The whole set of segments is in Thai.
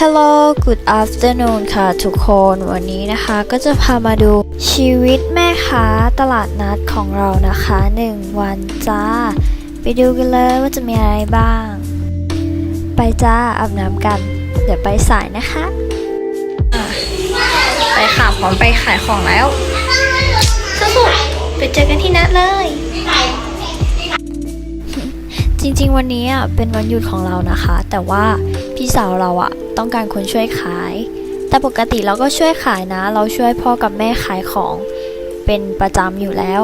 Hello good afternoon ค่ะทุกคนวันนี้นะคะก็จะพามาดูชีวิตแม่ค้าตลาดนัดของเรานะคะ 1 วันจ้า ไปดูกันเลยว่าจะมีอะไรบ้าง ไปจ้าอาบน้ำกัน เดี๋ยวไปสายนะคะอะไปค่ะพร้อมไปขายของแล้วสู้ๆไปเจอกันที่นัดเลยจริงๆ วันนี้อะเป็นวันหยุดของเรานะคะ แต่ว่า พี่สาวเราอะต้องการคนช่วยขาย แต่ปกติเราก็ช่วยขายนะ เราช่วยพ่อกับแม่ขายของเป็นประจำอยู่แล้ว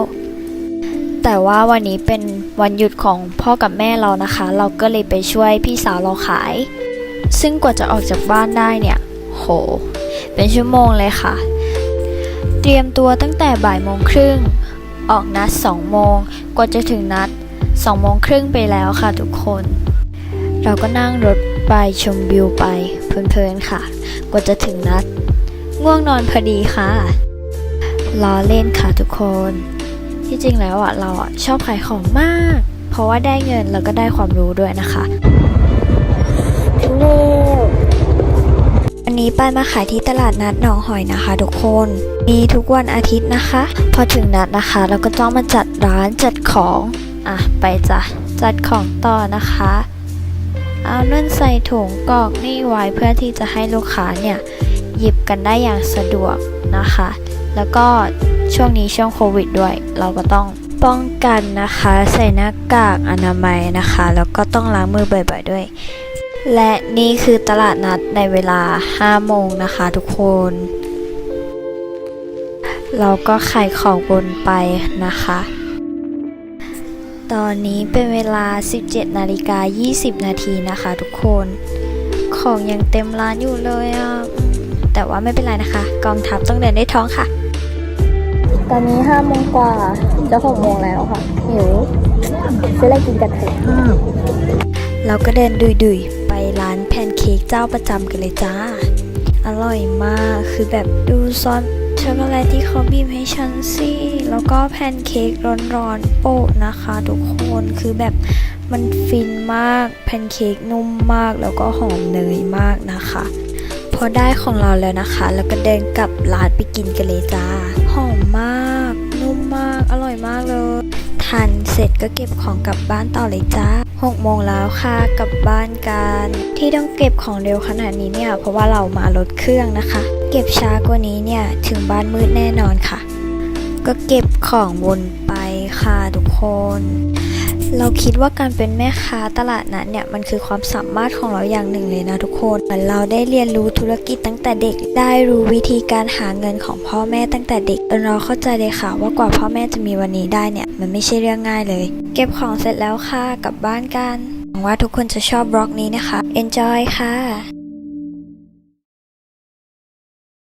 แต่ว่าวันนี้เป็นวันหยุดของพ่อกับแม่เรานะคะ เราก็เลยไปช่วยพี่สาวเราขาย ซึ่งกว่าจะออกจากบ้านได้เนี่ย โห เป็นชั่วโมงเลยค่ะ เตรียมตัวตั้งแต่บ่ายโมงครึ่ง ออกนัดสองโมง กว่าจะถึงนัดสองโมงครึ่งไปแล้วค่ะทุกคน เราก็นั่งรถ ไปชมวิวไปเพลินๆค่ะ กว่าจะถึงนัด ง่วงนอนพอดีค่ะล้อเล่นค่ะทุกคน ที่จริงแล้วอะเราอะชอบขายของมาก เพราะว่าได้เงินแล้วก็ได้ความรู้ด้วยนะคะวันนี้ป้ายมาขายที่ตลาดนัดหนองหอยนะคะทุกคน มีทุกวันอาทิตย์นะคะ พอถึงนัดนะคะ เราก็ต้องมาจัดร้านจัดของ อะไปจ้ะจัดของต่อนะคะ เอานั่นใส่ถุงกรอกนี่ไว้เพื่อที่จะให้ลูกค้าเนี่ยหยิบกันได้อย่างสะดวกนะคะ แล้วก็ช่วงนี้ช่วงโควิดด้วย เราก็ต้องป้องกันนะคะ ใส่หน้ากากอนามัยนะคะ แล้วก็ต้องล้างมือบ่อยๆด้วย และนี่คือตลาดนัดในเวลา 5 โมงนะคะทุกคน เราก็ขายของวนไปนะคะ ตอนนี้เป็นเวลา 17 นาฬิกา 20 นาทีนะคะทุกคน ของยังเต็มร้านอยู่เลยอะอืมแต่ว่าไม่เป็นไรนะคะ กองทัพต้องเดินได้ท้องค่ะ ตอนนี้5โมงกว่าจะ6โมงแล้วค่ะ หิวซื้ออะไรกินกันเถอะเราก็เดินดุยๆ ไปร้านแพนเค้กเจ้าประจำกันเลยจ้า อร่อยมาก คือแบบดูซอส ช็อกโกแลตที่เขาบีบให้ฉันสิแล้วก็แพนเค้กร้อนๆโปะนะคะทุกคนคือแบบมันฟินมากแพนเค้กนุ่มมากแล้วก็หอมเนยมากนะคะ พอได้ของเราแล้วนะคะ แล้วก็เดินกลับร้านไปกินกันเลยจ้า หอมมาก ทานเสร็จก็เก็บของกลับบ้านต่อเลยจ้า6โมงแล้วค่ะกลับบ้านกัน ที่ต้องเก็บของเร็วขนาดนี้เนี่ย เพราะว่าเรามารถเครื่องนะคะ เก็บช้ากว่านี้เนี่ย ถึงบ้านมืดแน่นอนค่ะ ก็เก็บของวน ค่ะทุกคน เราคิดว่าการเป็นแม่ค้าตลาดนั้นเนี่ยมันคือความสามารถของเราอย่างหนึ่งเลยนะทุกคนเหมือนเราได้เรียนรู้ธุรกิจตั้งแต่เด็ก ได้รู้วิธีการหาเงินของพ่อแม่ตั้งแต่เด็กจนเราเข้าใจเลยค่ะ ว่ากว่าพ่อแม่จะมีวันนี้ได้เนี่ยมันไม่ใช่เรื่องง่ายเลย เก็บของเสร็จแล้วค่ะกลับบ้านกันหวังว่าทุกคนจะชอบบล็อกนี้นะคะ enjoy ค่ะ